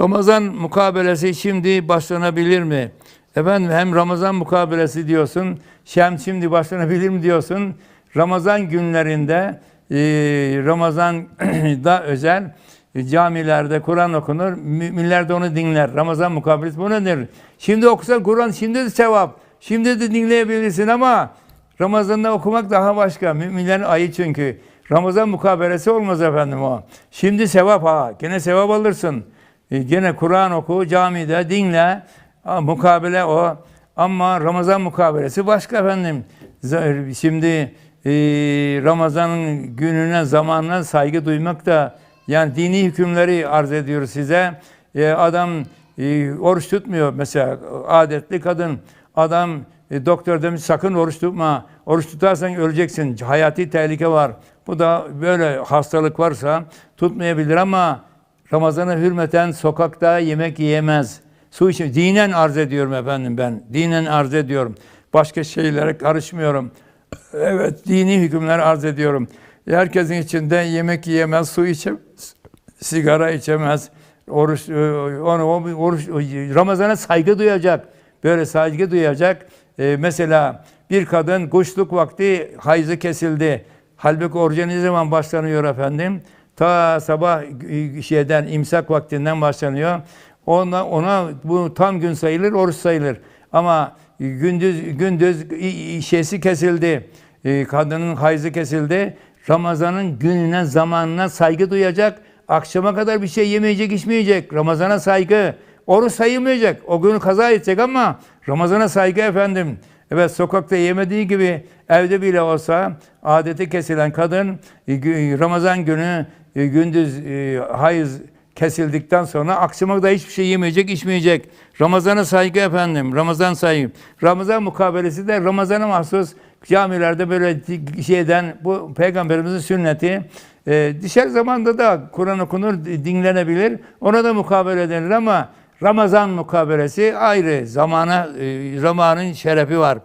Ramazan mukabelesi şimdi başlanabilir mi? Efendim hem Ramazan mukabelesi diyorsun, hem şimdi başlanabilir mi diyorsun. Ramazan günlerinde, e, Ramazan'da özel camilerde Kur'an okunur, müminler de onu dinler. Ramazan mukabelesi bu nedir? Şimdi okusan Kur'an, şimdi de sevap. Şimdi de dinleyebilirsin ama Ramazan'da okumak daha başka. Müminlerin ayı çünkü. Ramazan mukabelesi olmaz efendim o. Şimdi sevap ha. Gene sevap alırsın. E, gene Kur'an oku, camide dinle. Mukabele o. Ama Ramazan mukabelesi başka efendim. Şimdi e, Ramazan'ın gününe, zamanına saygı duymak da yani dini hükümleri arz ediyoruz size. E, adam oruç tutmuyor mesela adetli kadın. Adam doktor demiş sakın oruç tutma. Oruç tutarsan öleceksin. Hayati tehlike var. Bu da böyle hastalık varsa tutmayabilir ama Ramazan'a hürmeten sokakta yemek yiyemez. Su için dinen arz ediyorum efendim ben. Dinen arz ediyorum. Başka şeylere karışmıyorum. Evet dini hükümler arz ediyorum. Herkesin içinde yemek yiyemez, su içemez, sigara içemez. Oruç, e, onu, oruç, Ramazan'a saygı duyacak. Böyle saygı duyacak. E, mesela bir kadın kuşluk vakti hayzı kesildi. Halbuki oruca ne zaman başlanıyor efendim? Ta sabah e, şeyden imsak vaktinden başlanıyor. Ona, ona bu tam gün sayılır, oruç sayılır. Ama gündüz gündüz i- şeysi kesildi. E, kadının hayzı kesildi. Ramazan'ın gününe, zamanına saygı duyacak. Akşama kadar bir şey yemeyecek, içmeyecek. Ramazan'a saygı. Oruç sayılmayacak. O günü kaza edecek ama Ramazan'a saygı efendim. Evet sokakta yemediği gibi evde bile olsa adeti kesilen kadın e, Ramazan günü e, gündüz e, hayız kesildikten sonra akşama da hiçbir şey yemeyecek, içmeyecek. Ramazan'a saygı efendim. Ramazan saygı. Ramazan mukabelesi de Ramazan'a mahsus camilerde böyle şeyden bu peygamberimizin sünneti e, dışarı zamanda da Kur'an okunur, dinlenebilir. Ona da mukabele denir ama Ramazan mukabelesi ayrı. Zamana, e, zamanın şerefi var.